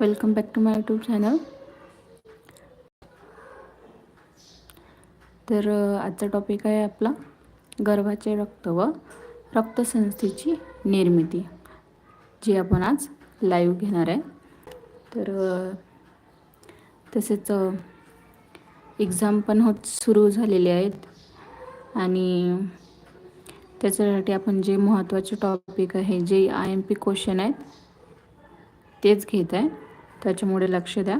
Welcome back to my YouTube channel तर आजचा topic आहे आपला गर्भाचे रक्त व रक्तसंस्थेची निर्मिती जी आपण आज लाईव्ह घेणार आहे. तर तसेच एक्झाम पण होत सुरू झालेले आहेत. आणि त्याच्यासाठी आपण जे महत्त्वाचे टॉपिक आहे जे आय एम पी क्वेश्चन आहेत तेच घेत आहे. त्याच्यामुळे लक्ष द्या.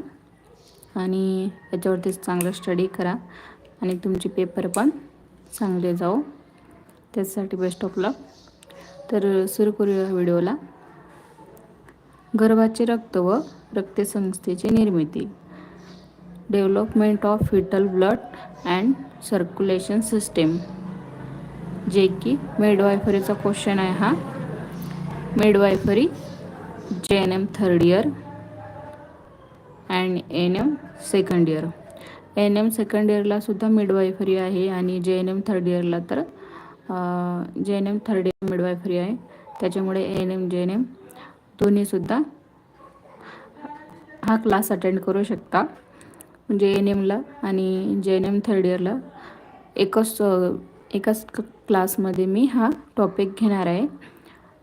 आणि याच्यावरतीच चांगलं स्टडी करा. आणि तुमचे पेपर पण चांगले जाऊ त्यासाठी बेस्ट ऑफ लक तर सुरू करूया व्हिडिओला. गर्भाचे रक्त व रक्तसंस्थेची निर्मिती. Development of fetal blood and circulation system जे की मेडवायफरीचा क्वेश्चन आहे हा. Midwifery G N M third year and N M second year N M second इयरलासुद्धा midwifery आहे आणि जे एन एम थर्ड इयरला तर G N M third year midwifery आहे. त्याच्यामुळे N M G N M दोन्हीसुद्धा हा class attend करू शकता. जे एन एमला आणि जे एन एम थर्ड इयरला एकच एकाच क्लासमध्ये मी हा टॉपिक घेणार आहे.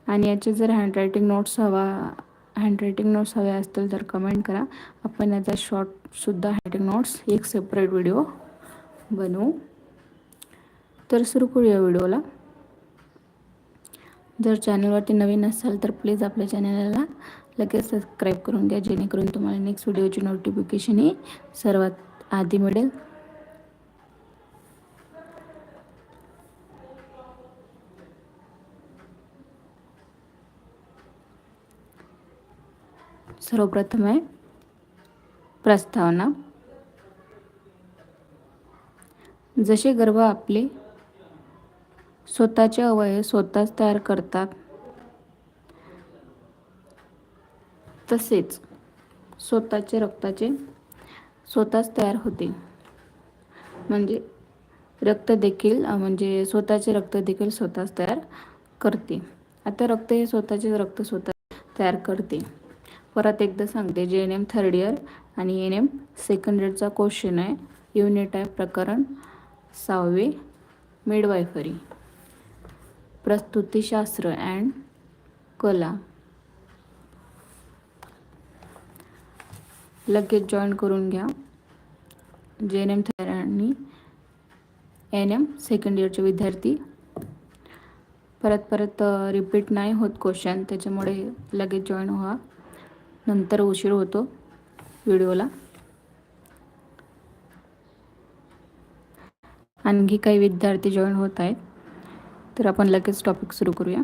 आणि याचे जर हँडरायटिंग नोट्स हवा हँडरायटिंग नोट्स हवे असतील तर कमेंट करा. आपण याचा शॉर्टसुद्धा हँडरायटिंग नोट्स एक सेपरेट व्हिडिओ बनवू. तर सुरू करूया व्हिडिओला जर चॅनलवरती नवीन असाल तर प्लीज आपल्या चॅनलला लगेच सबस्क्राईब करून द्या. जेणेकरून तुम्हाला नेक्स्ट व्हिडिओची नोटिफिकेशन ही सर्वात आधी मिळेल. सर्वप्रथम आहे प्रस्तावना. जसे गर्भ आपले स्वतःचे अवयव स्वतःच तयार करतात तसेच स्वतःचे रक्ताचे स्वतःच तयार होते. म्हणजे रक्त देखील म्हणजे स्वतःचे रक्त देखील स्वतःच तयार करते. आता रक्त हे स्वतःचे रक्त स्वतः तयार करते. परत एकदा सांगते. G N M third year आणि एन एम सेकंड इयरचा क्वेश्चन आहे. युनिट आहे प्रकरण सहावे मिडवायफरी प्रस्तुतीशास्त्र अँड कला. लगेच जॉईन करून घ्या. जे एन एम थर्ड आणि एन एम सेकंड इयरचे विद्यार्थी. परत परत रिपीट नाही होत क्वेश्चन त्याच्यामुळे लगेच जॉईन व्हा. नंतर उशीर होतो व्हिडिओला. आणखी काही विद्यार्थी जॉईन होत आहेत तर आपण लगेच टॉपिक सुरू करूया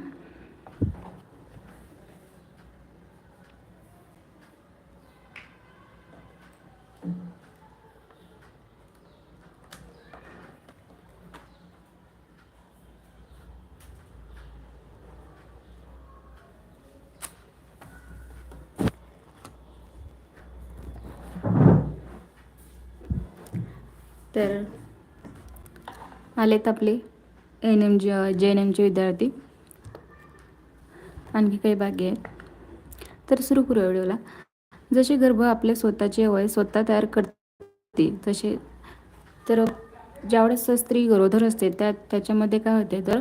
तर आलेत आपले एन एम जे जे एन एमचे विद्यार्थी. आणखी काही बाकी आहेत. तर सुरू करू व्हिडिओला. जसे गर्भ आपले स्वतःचे वय स्वतः तयार करते तसे तर ज्यावेळेस स्त्री गरोदर असते त्या त्याच्यामध्ये काय होते तर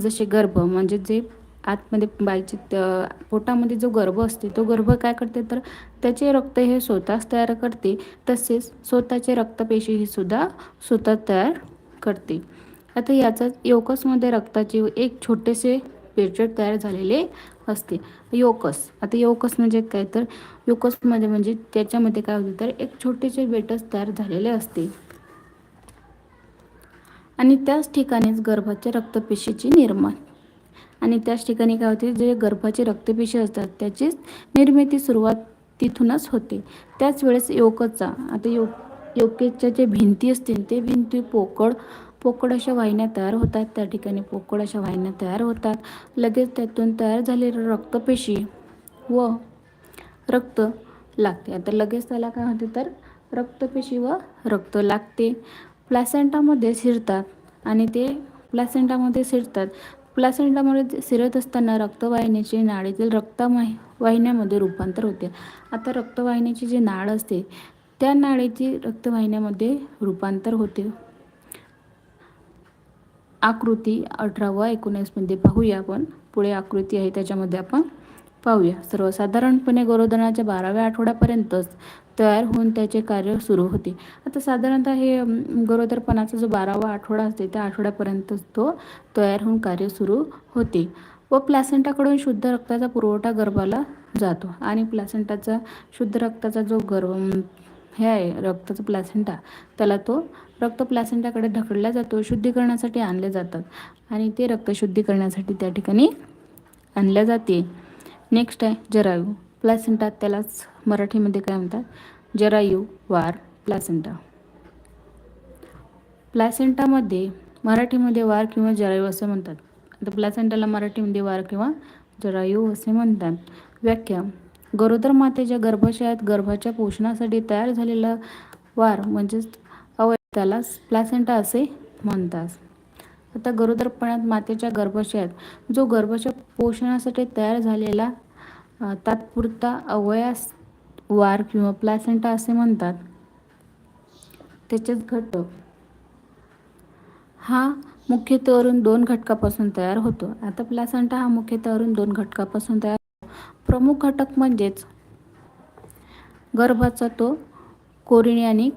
जसे गर्भ म्हणजे जे आतमध्ये बाईचे त- पोटामध्ये जो गर्भ असते तो गर्भ काय करते तर त्याचे रक्त हे स्वतःच तयार करते तसेच स्वतःचे रक्तपेशी ही सुद्धा स्वतः तयार करते. आता याचाच योकसमध्ये रक्ताचे एक छोटेसे पेचट तयार झालेले असते. योकस. आता योकस म्हणजे काय? तर योकसमध्ये म्हणजे त्याच्यामध्ये काय होते तर एक छोटेसे बेटस तयार झालेले असते. आणि त्याच ठिकाणीच गर्भाच्या रक्तपेशीची निर्माण. आणि त्याच ठिकाणी काय होते? जे गर्भाचे रक्तपेशी असतात त्याचीच निर्मिती सुरुवात तिथूनच होते. त्याच वेळेस योकचा आता यो योकेच्या जे भिंती असतील ते भिंती पोकळ पोकळ अशा वाहिन्या तयार होतात. त्या ठिकाणी पोकळ अशा वाहिन्या तयार होतात. लगेच त्यातून तयार झालेलं रक्तपेशी व रक्त लागते. आता लगेच त्याला काय होते तर रक्तपेशी व रक्त लागते. प्लॅसेंटामध्ये शिरतात आणि ते प्लॅसेंटामध्ये शिरतात. प्लासेंटामध्ये शिरत असताना रक्तवाहिन्याचे नाळेतील रक्तवाहि वाहिन्यामध्ये रूपांतर होते. आता रक्तवाहिन्याची जी नाळ असते त्या नाळेची रक्तवाहिन्यामध्ये रूपांतर होते. आकृती अठरा व एकोणीसमध्ये पाहूया आपण. पुढे आकृती आहे त्याच्यामध्ये आपण पाहूया. सर्वसाधारणपणे गरोदराच्या बाराव्या आठवड्यापर्यंतच तयार होऊन त्याचे कार्य सुरू होते. आता साधारणतः हे गरोदरपणाचा जो बारावा आठवडा असते त्या आठवड्यापर्यंतच तो तयार होऊन कार्य सुरू होते व प्लॅसेंटाकडून शुद्ध रक्ताचा पुरवठा गर्भाला जातो आणि प्लॅसेंटाचा शुद्ध रक्ताचा जो गर्भ हे आहे रक्ताचा प्लॅसेंटा त्याला तो रक्त प्लॅसेंटाकडे ढकलला जातो शुद्धीकरणासाठी आणले जातात आणि ते रक्त शुद्धी करण्यासाठी त्या ठिकाणी आणल्या जाते. नेक्स्ट आहे जरायू. प्लॅसेंटा त्यालाच मराठीमध्ये काय म्हणतात? जरायू वार प्लॅसेंटा प्लॅसेंटामध्ये मराठीमध्ये वार किंवा जरायू असे म्हणतात. आता प्लॅसेंटाला मराठीमध्ये वार किंवा जरायू असे म्हणतात. व्याख्या. गरोदर मातेच्या गर्भाशयात गर्भाच्या पोषणासाठी तयार झालेला वार म्हणजेच त्यालाच प्लासेंटा प्लॅसेंटा असे म्हणतात. आता गरोदरपणात मातेच्या गर्भाशयात जो गर्भाच्या पोषणासाठी तयार झालेला तात्पुरता अवयास वार किंवा प्लॅसेंटा असे म्हणतात. त्याचेच घटक. हा मुख्यत्वेवरून दोन घटकापासून तयार होतो. आता प्लॅसेंटा हा मुख्यत्वेवरून दोन घटकापासून तयार होतो. प्रमुख घटक म्हणजेच गर्भाचा तो कोरिणी आणि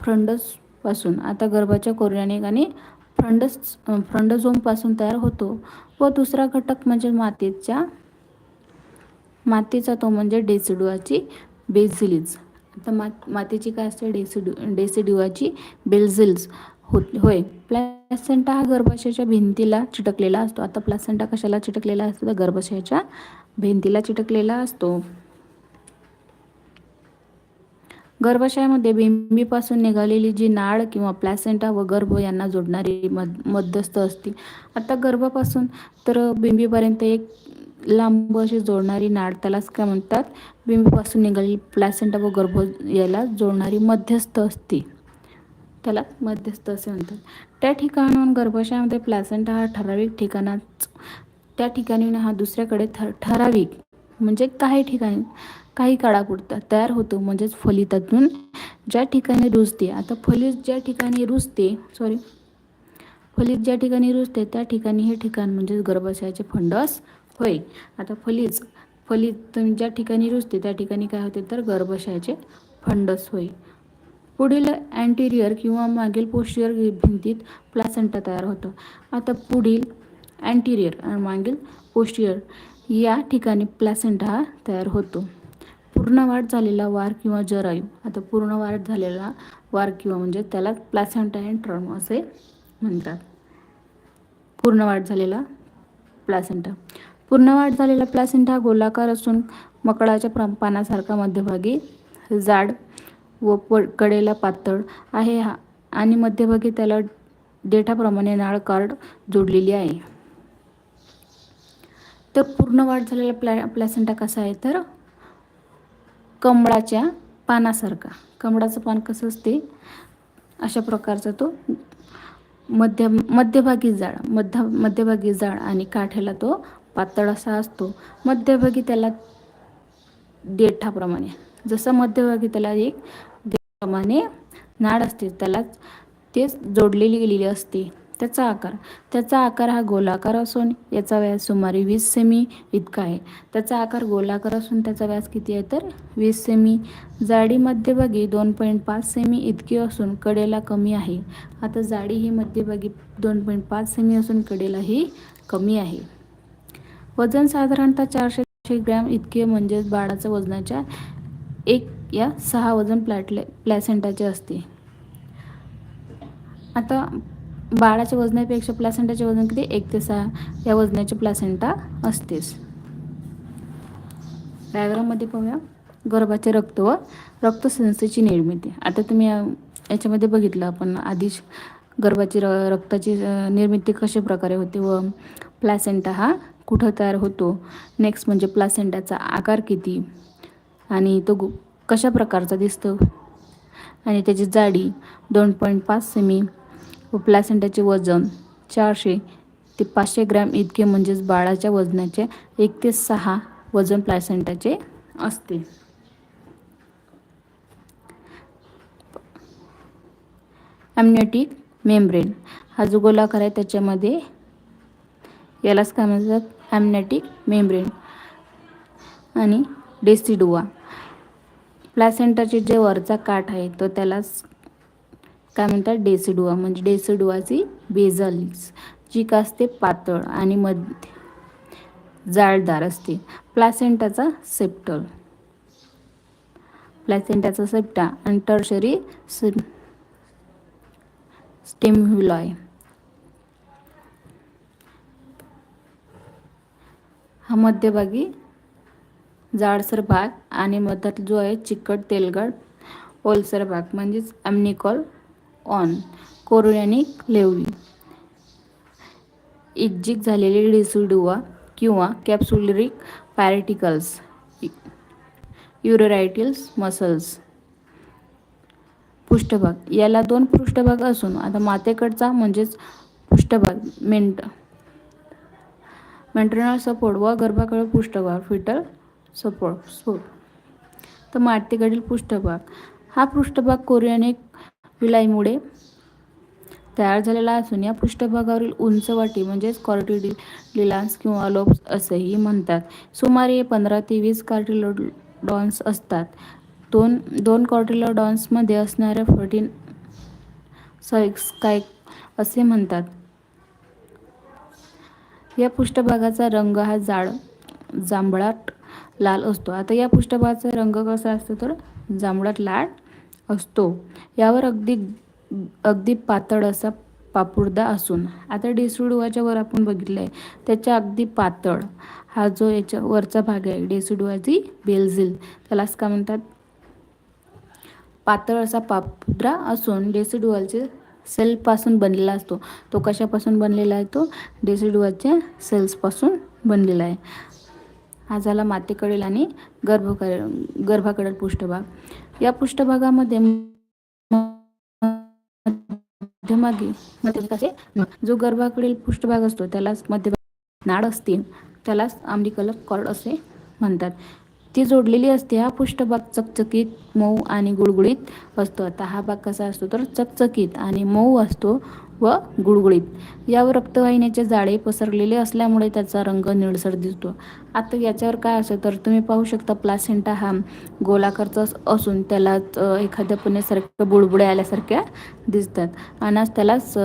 फ्रंडस पासून. आता गर्भाच्या कोरिनियानिक आणि फ्रंडस फ्रंडझोमपासून तयार होतो. व दुसरा घटक म्हणजे मातीच्या मातीचा तो म्हणजे डेसिडुआची बेझिलीज आता मा मातीची काय असते? डेसिडु डेसिडुआची बेल्झिल्स हो होय. प्लॅसेंटा हा गर्भाशयाच्या भिंतीला चिटकलेला असतो. आता प्लॅसेंटा कशाला चिटकलेला असतो? तर गर्भाशयाच्या भिंतीला चिटकलेला असतो. गर्भाशयामध्ये बिंबीपासून निघालेली जी नाळ किंवा प्लॅसेंटा व गर्भ यांना जोडणारी मध मध्यस्थ असते आता गर्भापासून तर बिंबीपर्यंत एक लांब अशी जोडणारी नाळ त्यालाच काय म्हणतात? बिंबीपासून निघालेली प्लॅसेंटा व गर्भ याला जोडणारी मध्यस्थ असते त्याला मध्यस्थ असे म्हणतात. त्या ठिकाणाहून गर्भाशयामध्ये प्लॅसेंटा हा ठराविक ठिकाणाच त्या ठिकाणी हा दुसऱ्याकडे थर ठराविक म्हणजे काही ठिकाणी काही काळापुरता तयार होतो म्हणजेच फलितातून ज्या ठिकाणी रुजते. आता फलित ज्या ठिकाणी रुजते सॉरी फलित ज्या ठिकाणी रुजते त्या ठिकाणी हे ठिकाण म्हणजेच गर्भाशयाचे फंडस होय आता फलित फलित ज्या ठिकाणी रुजते त्या ठिकाणी काय होते तर गर्भाशयाचे फंडस होय पुढील अँटिरियर किंवा मागील पोस्टियर भिंतीत प्लासेंटा तयार होतो. आता पुढील अँटिरियर आणि मागील पोस्टियर या ठिकाणी प्लॅसेंटा हा तयार होतो. पूर्ण वाढ झालेला वार किंवा जरायू. आता पूर्ण वाढ झालेला वार किंवा म्हणजे त्याला प्लॅसेंटा अँड ट्रम असे म्हणतात. पूर्ण वाढ झालेला प्लॅसेंटा पूर्ण वाढ झालेला प्लॅसेंटा हा गोलाकार असून मकळाच्या प्र पानासारखा मध्यभागी जाड व प कडेला पातळ आहे. हा आणि मध्यभागी त्याला देठाप्रमाणे नाळ कार्ड जोडलेली आहे. तर पूर्ण वाढ झालेला प्लॅ प्लॅसेंटा कसा आहे? तर कमळाच्या पानासारखा. कमळाचं पान कसं असते? अशा प्रकारचा तो मध्य मध्यभागी जाळ मध्य मध्यभागी जाळ आणि काठ्याला तो पातळ असा असतो. मध्यभागी त्याला देठाप्रमाणे. जसं मध्यभागी त्याला एक देठाप्रमाणे नाड असते त्याला तेच जोडलेली गेलेली असते. त्याचा आकार. त्याचा आकार हा गोलाकार असून याचा व्यास सुमारे वीस सेमी इतका आहे. त्याचा आकार गोलाकार असून त्याचा व्यास किती आहे तर वीस सेमी जाडी मध्यभागी दोन पॉईंट पाच सेमी इतकी असून कडेला कमी आहे. आता जाडी ही मध्यभागी दोन पॉईंट पाच सेमी असून कडेला ही कमी आहे. वजन साधारणतः चारशे ग्रॅम इतके म्हणजेच बाळाचं वजनाच्या एक या सहा वजन प्लॅटले प्लॅसेंटाचे असते. आता बाळाच्या वजनापेक्षा प्लॅसेंटाचे वजन किती? एक ते सहा. या वजनाचे प्लॅसेंटा असतेच. डायग्राममध्ये पाहूया. गर्भाचे रक्त व रक्तसंस्थेची निर्मिती. आता तुम्ही याच्यामध्ये बघितलं आपण आधीच गर्भाची र रक्ताची निर्मिती कशा प्रकारे होते व प्लॅसेंटा हा कुठं तयार होतो? नेक्स्ट म्हणजे प्लॅसेंटाचा आकार किती? आणि तो गु- कशा प्रकारचा दिसतो? आणि त्याची जाडी दोन पॉईंट पाच सेमी व प्लॅसेंटाचे वजन चारशे ते पाचशे ग्रॅम इतके म्हणजेच बाळाच्या वजनाचे एक ते सहा वजन प्लॅसेंटाचे असते. ॲमनेटिक मेम्ब्रेन हा जो गोलाकार आहे त्याच्यामध्ये यालाच काय म्हणतात? ॲमनेटिक मेम्ब्रेन आणि डेसिडुआ. प्लॅसेंटाचे जे वरचा काठ आहे तो त्यालाच काय म्हणतात? डेसिडुआ. म्हणजे डेसिडुआची बेझल्स जी का असते? पातळ आणि मध्य जाळदार असते. प्लॅसेंटाचा सेप्टल. प्लॅसेंटाचा सेप्टा आणि टर्शरी स्टेम्युलॉय. हा मध्यभागी जाडसर भाग आणि मधात जो आहे चिकट तेलगट ओलसर भाग म्हणजेच ॲमनिकॉल ऑन. कोरोनिक लेवली. इज्जिक झालेले डिसिडुआ किंवा कॅप्सुलरिक पॅरेटिकल्स युरोरायटिल्स मसल्स. पृष्ठभाग. याला दोन पृष्ठभाग असून आता मातेकडचा म्हणजेच पृष्ठभाग मेंट. मेंटेनल सपोर्ट व गर्भाकडे पृष्ठभाग फिटल सपोर्ट सपोर्ट तर मातेकडील पृष्ठभाग. हा पृष्ठभाग कोरियनिक विलाईमुळे तयार झालेला असून या पृष्ठभागावरील उंच वाटी म्हणजेच कॉर्टिडिलान्स किंवा लोब्स असेही म्हणतात. सुमारे पंधरा ते वीस कार्टिलोडॉन्स असतात. दोन दोन कॉर्टिलोडॉन्समध्ये असणाऱ्या फोर्टीन साईक्स काय असे म्हणतात. या पृष्ठभागाचा रंग हा जाड जांभळाट लाल असतो. आता या पृष्ठभागाचा रंग कसा असतो तर जांभळाट लाल असतो. यावर अगदी अगदी पातळ असा पापुर्दा असून आता डेसिडुवाच्या वर आपण बघितलं आहे त्याच्या अगदी पातळ. हा जो याच्या वरचा भाग आहे डेसिडुवाची बेलझिल त्यालाच का म्हणतात? पातळ असा पापुद्रा असून डेसिडुअलचे सेलपासून बनलेला असतो. तो कशापासून बनलेला आहे तो? डेसिडुअलच्या सेल्सपासून बनलेला आहे. हा झाला मातेकडील आणि गर्भ गर्भाकडील पृष्ठभाग. या पृष्ठभागामध्ये मध्यमागे मध्यभागाचे जो गर्भाकडील पृष्ठभाग असतो त्यालाच मध्यभाग नाड असते त्यालाच आंबलिकल कॉर्ड असे म्हणतात. ती जोडलेली असते हा पृष्ठभाग चकचकीत मऊ आणि गुळगुळीत असतो. आता हा भाग कसा असतो तर चकचकीत आणि मऊ असतो. व गुळगुळीत. यावर रक्तवाहिन्याचे जाळे पसरलेले असल्यामुळे त्याचा रंग निळसर दिसतो. आता याच्यावर काय असेल तर तुम्ही पाहू शकता प्लासेंटा हा गोलाकारचा असून त्यालाच एखाद्या पुण्यासारख्या बुळबुळे आल्यासारख्या दिसतात. आणि त्यालाच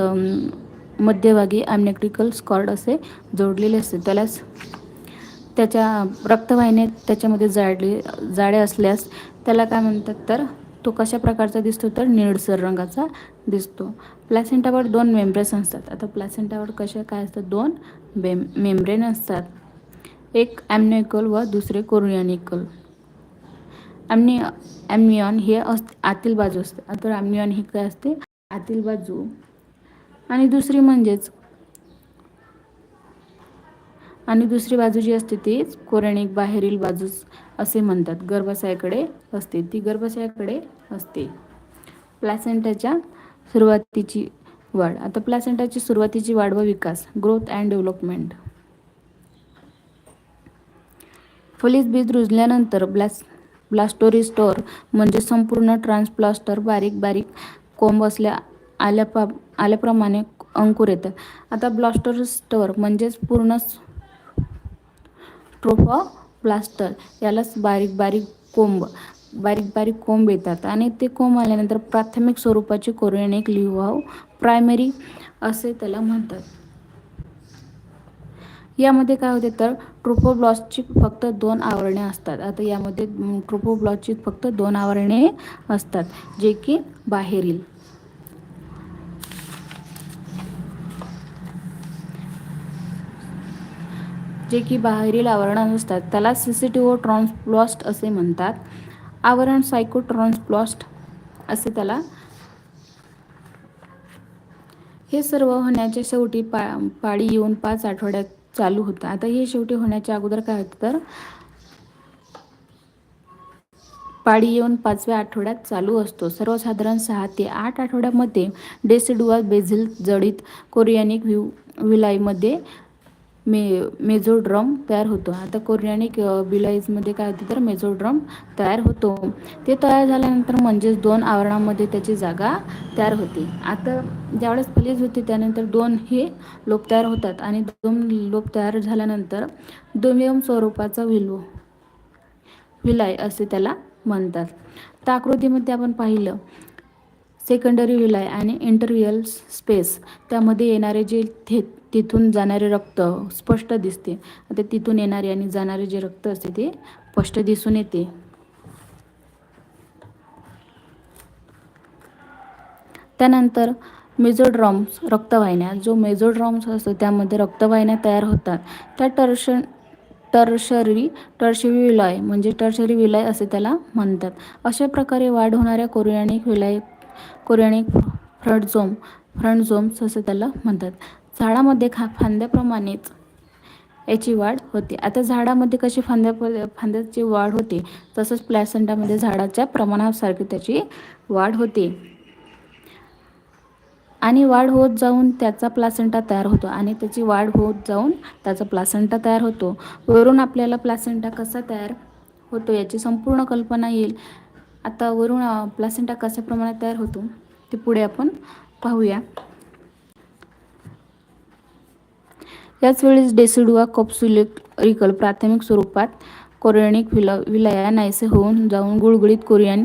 मध्यभागी ॲमनेक्टिकल स्कॉर्ड असे जोडलेले असते. त्यालाच त्याच्या रक्तवाहिन्यात त्याच्यामध्ये जाडले जाडे असल्यास त्याला काय म्हणतात तर तो कशा प्रकारचा दिसतो तर निळसर रंगाचा दिसतो. प्लॅसेंटावर दोन मेम्ब्रेन्स असतात. आता प्लॅसेंटावर कशा काय असतात? दोन बेम मेम्ब्रेन असतात. एक ॲमनिकल व दुसरे कोरियनिकल ॲमनि ॲमनियॉन हे अस आतील बाजू असते. आता ॲमनियॉन ही काय असते? आतील बाजू. आणि दुसरी म्हणजेच आणि दुसरी बाजू जी असते तीच कोरणिक बाहेरील बाजूस असे म्हणतात. गर्भाशयाकडे असते. ती गर्भाशयाकडे असते. प्लॅसेंटाच्या सुरुवातीची वाढ. आता प्लॅसेंटाची सुरुवातीची वाढ व विकास ग्रोथ अँड डेव्हलपमेंट फलित बीज रुजल्यानंतर ब्लॅस ब्लास्टोरिस्टोर म्हणजे संपूर्ण ट्रान्सप्लास्टर बारीक बारीक कोंब असल्या आल्यापा आल्याप्रमाणे अंकुर येतात आता ब्लास्टोरिस्टोर म्हणजेच पूर्ण प्लास्टर यालाच बारीक बारीक कोंब. बारीक बारीक कोंब येतात आणि ते कोंब आल्यानंतर प्राथमिक स्वरूपाचे कोरियनिक लिव्हाव प्रायमरी असे त्याला म्हणतात. यामध्ये काय होते तर ट्रोपोब्लॉसची फक्त दोन आवरणे असतात. आता यामध्ये ट्रोपोब्लॉसची फक्त दोन आवरणे असतात जे की बाहेरील. जे की बाहेरील आवरण असतात त्याला सिसिटिव्हो ट्रॉन्सब्लॉस्ट असे म्हणतात. आवरण सायकोट्रान्सप्लॉस्ट असे त्याला हे सर्व होण्याच्या शेवटी पा पाळी येऊन पाच आठवड्यात चालू होतं. आता हे शेवटी होण्याच्या अगोदर काय होतं तर पाळी येऊन पाचव्या आठवड्यात चालू असतो. सर्वसाधारण सहा ते आठ आठवड्यामध्ये डेसिडुआ बेझिल जडित कोरियानिक व्ह्यू विलाईमध्ये मे मेझोड्रम तयार होतो. आता कोरियानिक बिलाईजमध्ये काय होते तर मेझोड्रम तयार होतो. ते तयार झाल्यानंतर म्हणजेच दोन आवरणामध्ये त्याची जागा तयार होते. आता ज्यावेळेस फलीज होते त्यानंतर दोन हे लोप तयार होतात आणि दोन लोप तयार झाल्यानंतर दुय्यम स्वरूपाचा विलो विलाय असे त्याला म्हणतात. तर आकृतीमध्ये आपण पाहिलं सेकंडरी विलाय आणि इंटरव्हियल स्पेस त्यामध्ये येणारे जे थे तिथून जाणारे रक्त स्पष्ट दिसते. आता तिथून येणारे आणि जाणारे जे रक्त असते ते स्पष्ट दिसून येते. त्यानंतर मेझोड्रॉम्स रक्तवाहिन्या. जो मेझोड्रॉम्स असतो त्यामध्ये रक्तवाहिन्या तयार होतात. त्या टर्श टर्शरी टर्शरी विलय म्हणजे टर्शरी विलय असे त्याला म्हणतात. अशा प्रकारे वाढ होणाऱ्या कोरियानिक विलय कोरियानिक फ्रंटझोम फ्रंटझोम्स असे त्याला म्हणतात. झाडामध्ये खा फांद्याप्रमाणेच याची वाढ होते. आता झाडामध्ये कशी फांद्या फांद्याची वाढ होते तसंच प्लॅसेंटामध्ये झाडाच्या प्रमाणासारखी त्याची वाढ होते. आणि वाढ होत जाऊन त्याचा प्लासेंटा तयार होतो आणि त्याची वाढ होत जाऊन त्याचा प्लासेंटा तयार होतो. वरून आपल्याला प्लासेंटा कसा तयार होतो याची संपूर्ण कल्पना येईल. आता वरून प्लासेंटा कशा प्रमाणात तयार होतो ते पुढे आपण पाहूया. याच वेळेस डेसिडुआ रिकल प्राथमिक स्वरूपात कोरियनिक विल विलया नाहीसे होऊन जाऊन गुळगुळीत कोरियन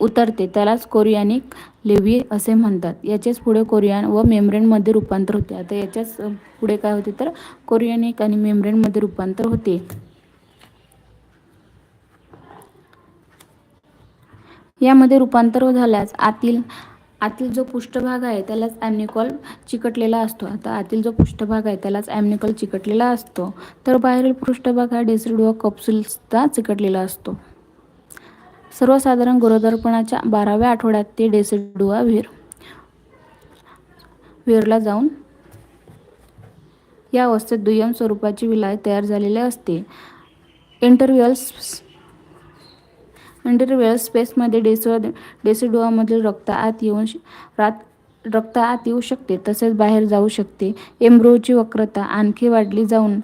उतरते. त्यालाच कोरियानिक लेव्ही असे म्हणतात. याचेच पुढे कोरियन व मेम्ब्रेनमध्ये रूपांतर होते. आता याच्याच पुढे काय होते तर कोरियानिक आणि मेम्ब्रेनमध्ये रूपांतर होते. यामध्ये रूपांतर झाल्यास आतील आतील जो पृष्ठभाग आहे त्यालाच ॲम्निकॉल चिकटलेला असतो. आता आतील जो पृष्ठभाग आहे त्यालाच ॲम्निकॉल चिकटलेला असतो. तर बाहेरील पृष्ठभाग हा डेसिडुआ कप्सुल्सचा चिकटलेला असतो. सर्वसाधारण गरोदरपणाच्या बाराव्या आठवड्यात ते डेसिडुआ विहीर विहीरला जाऊन या अवस्थेत दुय्यम स्वरूपाची विलाय तयार झालेली असते. इंटरव्ह्युअल्स इंटरव्ह्युअल स्पेसमध्ये डेसो डेसिडोआमधील रक्त आत येऊन रात रक्त आत येऊ शकते तसेच बाहेर जाऊ शकते. एम्ब्रोची वक्रता आणखी वाढली जाऊन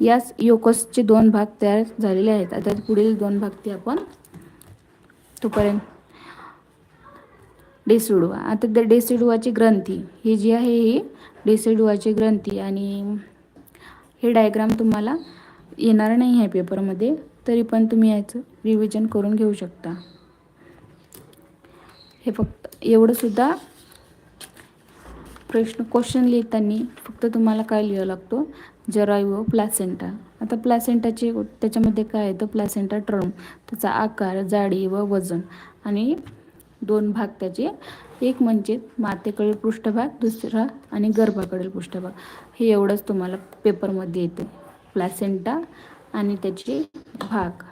याच योकसचे दोन भाग तयार झालेले आहेत. आता पुढील दोन भाग ते आपण तोपर्यंत डेसिडुआ. आता द डेसिडुआची ग्रंथी ही जी आहे ही डेसिडुआची ग्रंथी आणि हे डायग्राम तुम्हाला येणार नाही आहे पेपरमध्ये तरी पण तुम्ही याचं रिव्हिजन करून घेऊ शकता. हे फक्त एवढंसुद्धा प्रश्न क्वेश्चन लिहिताना फक्त तुम्हाला काय लिहावं लागतो? जरायू व प्लॅसेंटा आता प्लॅसेंटाचे त्याच्यामध्ये काय आहे? तर प्लॅसेंटा ट्रम त्याचा आकार जाडी व वजन. आणि दोन भाग त्याचे. एक म्हणजे मातेकडील पृष्ठभाग दुसरा आणि गर्भाकडील पृष्ठभाग. हे एवढंच तुम्हाला पेपरमध्ये येते. प्लॅसेंटा आणि त्याचे भाग.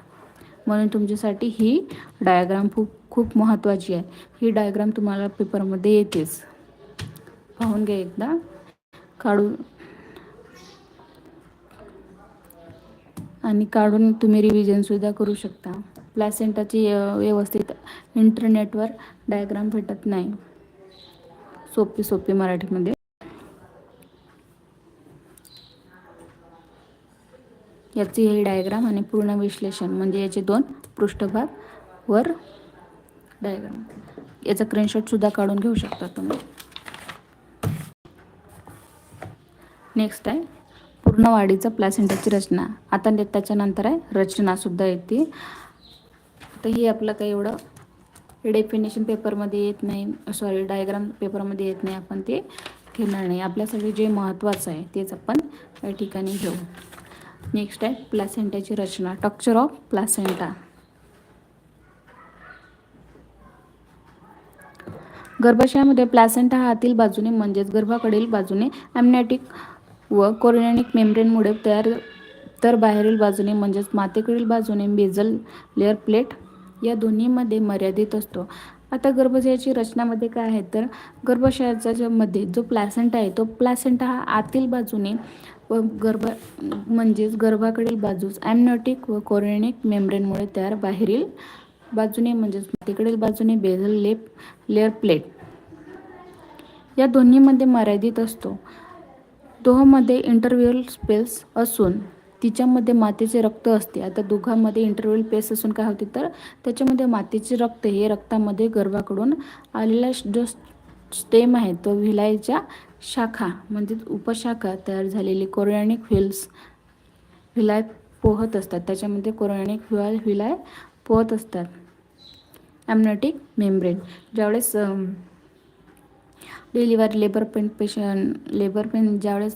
म्हणून तुमच्यासाठी ही डायग्राम खूप खूप महत्त्वाची आहे. ही डायग्राम तुम्हाला पेपरमध्ये येतेच. पाहून घ्या एकदा. काढून. आणि काढून तुम्ही रिव्हिजनसुद्धा करू शकता. प्लॅसेंटाची व्यवस्थित इंटरनेटवर डायग्राम भेटत नाही. सोपी सोपी मराठीमध्ये. याची हे डायग्राम आणि पूर्ण विश्लेषण म्हणजे याचे दोन पृष्ठभाग वर डायग्राम याचा स्क्रीनशॉटसुद्धा काढून घेऊ शकता तुम्ही. नेक्स्ट आहे पूर्ण वाढीचं प्लॅसेंटाची रचना. आता त्याच्यानंतर आहे रचनासुद्धा येते. तर ही आपलं काही एवढं डेफिनेशन पेपरमध्ये येत नाही. सॉरी डायग्राम पेपरमध्ये येत नाही आपण ते घेणार नाही. आपल्यासाठी जे महत्त्वाचं आहे तेच आपण या ठिकाणी घेऊ. नेक्स्ट आहे प्लॅसेंटाची रचना. टॉक्चर ऑफ प्लॅसेंटा गर्भाशयामध्ये प्लॅसेंटा हा आतील बाजूने म्हणजेच गर्भाकडील बाजूने ॲमनॅटिक व कोरोनॅनिक मेम्ब्रेनमुळे तयार तर बाहेरील बाजूने म्हणजेच मातेकडील बाजूने बेझल लेअर प्लेट या दोन्हीमध्ये मर्यादित असतो. आता गर्भाशयाची रचनामध्ये काय आहे? तर गर्भाशयाच्या मध्ये जो प्लॅसेंटा आहे तो प्लॅसेंटा हा आतील बाजूने व गर्भा म्हणजेच गर्भाकडील बाजूस ॲमनॉटिक व कोरेनिक मेम्ब्रेनमुळे तयार बाहेरील बाजूने म्हणजेच तिकडील बाजूने बेझल लेप लेअर प्लेट या दोन्हीमध्ये मर्यादित असतो. दोहमध्ये इंटरव्ह्युअल स्पेस असून तिच्यामध्ये मातेचे रक्त असते. आता दोघांमध्ये इंटरव्ह्युअल पेस असून काय होते तर त्याच्यामध्ये मातेचे रक्त हे रक्तामध्ये गर्भाकडून आलेला जो स्टेम आहे तो व्हिलायच्या शाखा म्हणजेच उपशाखा तयार झालेली कोरियनिक व्हिल्स व्हिलाय पोहत असतात. त्याच्यामध्ये कोरियनिक व्हिलाय व्हिलाय पोहत असतात. ॲमनॉटिक मेम्ब्रेन ज्यावेळेस deliver labour pain patient labour pain ज्यावेळेस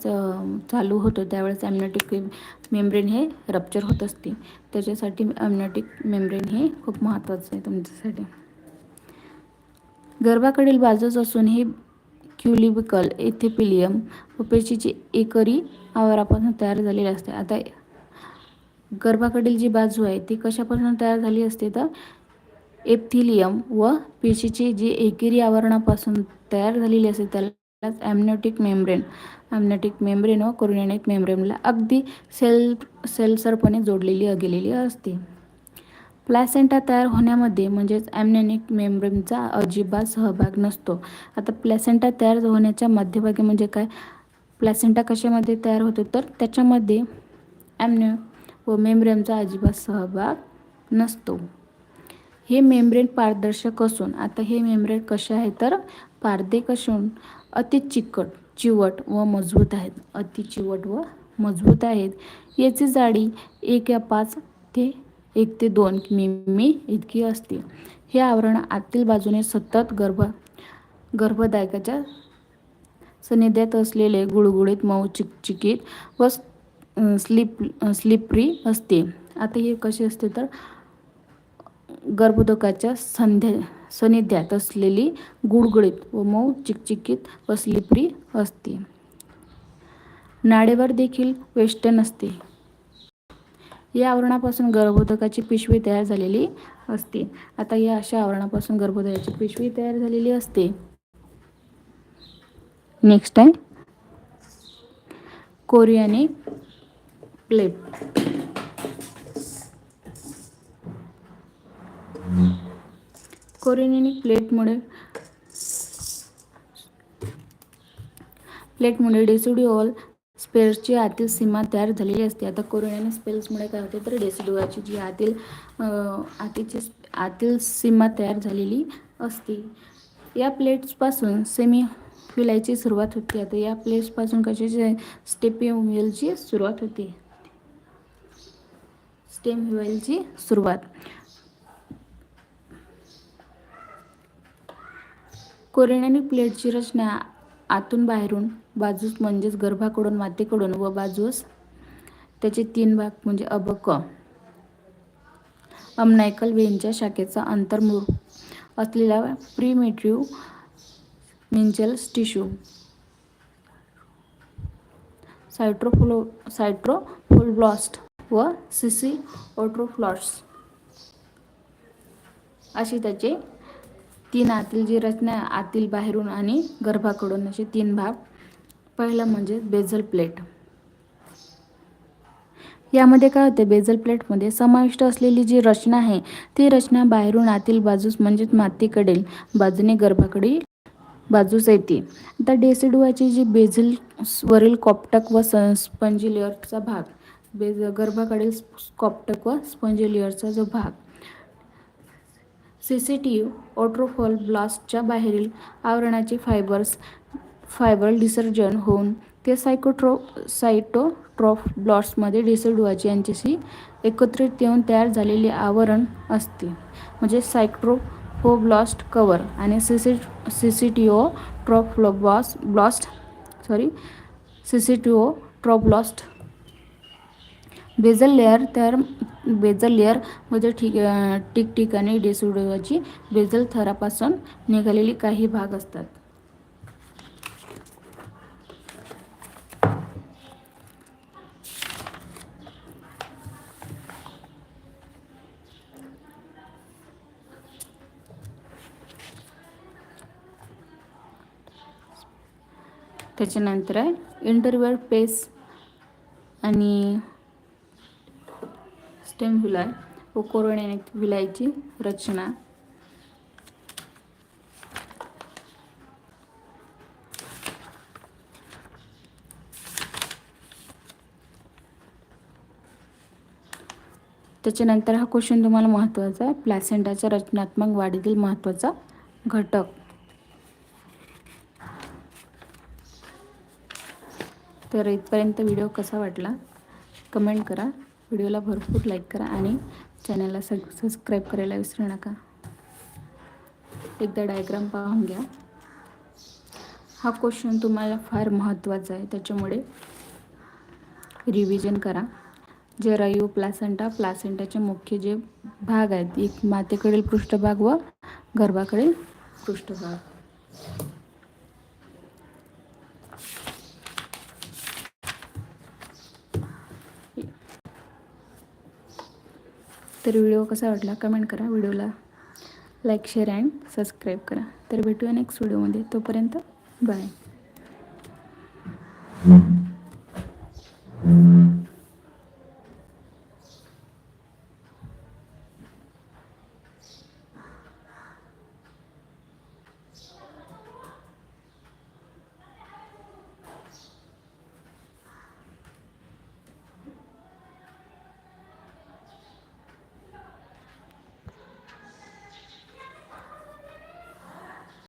चालू होतो त्यावेळेस ॲमनॉटिक मेम्ब्रेन हे रप्चर होत असते. त्याच्यासाठी ॲमनॉटिक मेम्ब्रेन हे खूप महत्त्वाचं आहे तुमच्यासाठी. गर्भाकडील बाजूस असून हे क्युलिबिकल एथेपिलियम व पेशीची एकरी आवारापासून तयार झालेली असते. आता गर्भाकडील जी बाजू आहे ती कशापासून तयार झाली असते तर एप्थिलियम व पेशीची जी एकेरी आवरणापासून तयार झालेली असते त्याला ॲमनोटिक मेम्ब्रेन ॲमनोटिक मेम्ब्रेन व कोरियनिक मेम्ब्रेनला अगदी सेल सेलसरपणे जोडलेली गेलेली असते. प्लॅसेंटा तयार होण्यामध्ये म्हणजेच ॲमनॅनिक मेम्ब्रेनचा अजिबात सहभाग नसतो. आता प्लॅसेंटा तयार होण्याच्या मध्यभागी म्हणजे काय? प्लॅसेंटा कशामध्ये तयार होतो? तर त्याच्यामध्ये ॲमन्यू व मेम्ब्रेनचा अजिबात सहभाग नसतो. हे मेम्ब्रेन पारदर्शक असून आता हे मेम्ब्रेन कसे आहे? तर पारदे असून अति चिकट चिवट व मजबूत आहेत. अति चिवट व मजबूत आहेत. याची जाडी एक या पाच ते एक ते दोन मिमी इतकी असते. हे आवरण आतील बाजूने सतत गर्भ गर्भदायकाच्या सनिध्यात असलेले गुळगुळीत मऊ चिकचिकीत व स्लिप स्लिपरी असते. आता हे कसे असते तर गर्भोदकाच्या संध्या सनिध्यात असलेली गुळगुळीत व मऊ चिकचिकीत व स्लिपरी असते. नाडेवर देखील वेष्टन असते. या आवरणापासून गर्भोदकाची पिशवी तयार झालेली असते. आता या अशा आवरणापासून गर्भोदकाची पिशवी तयार झालेली असते. नेक्स्ट आहे कोरियाने प्लेट कोरियनिक प्लेटमुळे प्लेटमुळे डेसिडिओल स्पेल्सची आतील सीमा तयार झालेली असते. आता कोरोनाने स्पेल्समुळे काय होते तर डेसिडोआची जी आतील आतीची आतील सीमा तयार झालेली असते. या प्लेट्सपासून सेमी फिलायची सुरुवात होते. आता या प्लेट्सपासून कशाची स्टेपिओमियलची सुरुवात होते. स्टेम ह्युएलची सुरुवात. कोरियनिक प्लेटची रचना आतून बाहेरून बाजूस म्हणजेच गर्भाकडून मातेकडून व बाजूस त्याचे तीन भाग म्हणजे अबक अमनायकल वेनच्या शाखेचा अंतर्मुख असलेला प्रीमेट्रिव मिंचल टिश्यू सायट्रोफ्लो सायट्रोफुलब्लॉस्ट व सिसी ओट्रोफ्लॉट्स अशी त्याचे तीन आतील जी रचना आतील बाहेरून आणि गर्भाकडून असे तीन भाग पहिलं म्हणजे बेझल प्लेट. यामध्ये काय होते? बेझल प्लेटमध्ये समाविष्ट असलेली जी रचना आहे ती रचना बाहेरून आतील बाजूस म्हणजेच मातीकडील बाजूने गर्भाकडील बाजूस येते. आता डेसिडुआची जी बेझल वरील कॉप्टक व स्पंजी लेअरचा भाग बेज गर्भाकडील कॉप्टक व स्पंजी लेअरचा जो भाग सी सी टी ऑट्रोफॉल ब्लास्टच्या बाहेरील आवरणाचे फायबर्स फायबर डिसर्जन होऊन ते सायकोट्रो सायटोट्रॉफ ब्लॉट्समध्ये डिसोडुआची यांच्याशी एकत्रित येऊन तयार झालेले आवरण असते. म्हणजे सायक्ट्रोफोब्लास्ट कवर आणि CC syncytiotrophoblast sorry syncytiotrophoblast basal layer तर बेझल लेअरमध्ये ठीक ठिकठिकाणी डेसिडोची बेझल थरापासून निघालेली काही भाग असतात. त्याच्यानंतर आहे इंटरव्हल पेस आणि स्टेम विलाय व कोरोने विलायची रचना. त्याच्यानंतर हा क्वेश्चन तुम्हाला महत्त्वाचा आहे. प्लॅसेंटाच्या रचनात्मक वाढीतील महत्त्वाचा घटक. तर इथपर्यंत व्हिडिओ कसा वाटला कमेंट करा. व्हिडिओला भरपूर लाईक करा आणि चॅनलला सग सबस्क्राईब करायला विसरू नका. एकदा डायग्राम पाहून घ्या. हा क्वेश्चन तुम्हाला फार महत्त्वाचा आहे त्याच्यामुळे रिव्हिजन करा. जे रयू प्लासेंटा प्लासेंटाचे मुख्य जे भाग आहेत एक मातेकडील पृष्ठभाग व गर्भाकडील पृष्ठभाग. तर व्हिडिओ कसा वाटला कमेंट करा. व्हिडिओला लाईक शेअर अँड सबस्क्राईब करा. तर भेटूया नेक्स्ट व्हिडिओमध्ये. तोपर्यंत बाय.